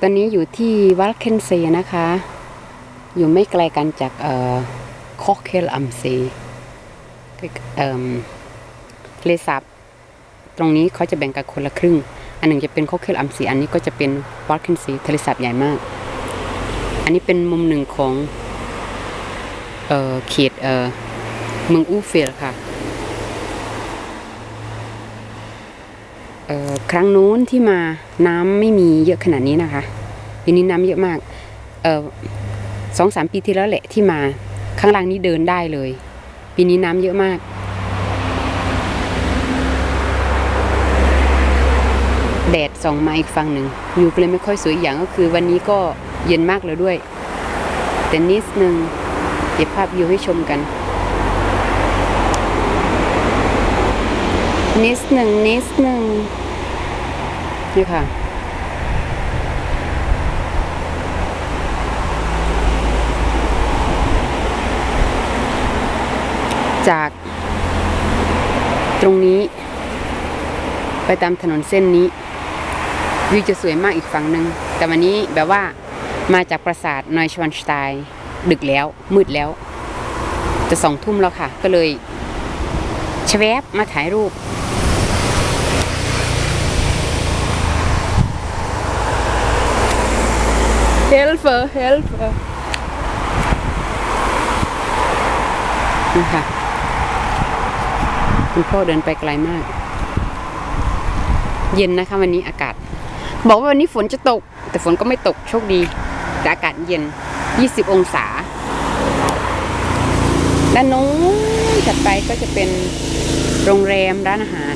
ตอนนี้อยู่ที่วัลเคนเซนะคะ อยู่ไม่ไกลกันจากเอ่อคอกเคลอัมซีเอ่อทะเลสาบตรงนี้เขาจะแบ่งกันคนละครึ่ง อันหนึ่งจะเป็นคอกเคลอัมซีอันนี้ก็จะเป็นวัลเคนซีทะเลสาบใหญ่มาก อันนี้เป็นมุมหนึ่งของเอ่อเขตเอ่อเมืองอูเฟลค่ะ เอ่อ ครั้งนู้นที่มาน้ำไม่มีเยอะขนาดนี้นะคะปีนี้น้ำเยอะมากสองสามปีที่แล้วแหละที่มาข้างล่างนี้เดินได้เลย ปีนี้น้ำเยอะมาก แดดส่องมาอีกฝั่งหนึ่งวิวก็เลยไม่ค่อยสวยอีกอย่างก็คือวันนี้ก็เย็นมากเลยด้วย แต่นิดนึงเก็บภาพวิวให้ชมกัน นิดหนึ่งนิดหนึ่งนี่ค่ะ จากตรงนี้ ไปตามถนนเส้นนี้ วิวจะสวยมากอีกฝั่งหนึ่ง แต่วันนี้แบบว่ามาจากปราสาทนอยชวันสไตน์ดึกแล้ว มืดแล้ว จะสองทุ่มแล้วค่ะ ก็เลยชแวบมาถ่ายรูป Helfer Helfer นี่ค่ะคุณพ่อเดินไปไกลมาก เย็นนะคะวันนี้อากาศ บอกว่าวันนี้ฝนจะตก แต่ฝนก็ไม่ตกโชคดี แต่อากาศเย็น 20 องศา ด้านโน้นถัดไปก็จะเป็นโรงแรมร้านอาหาร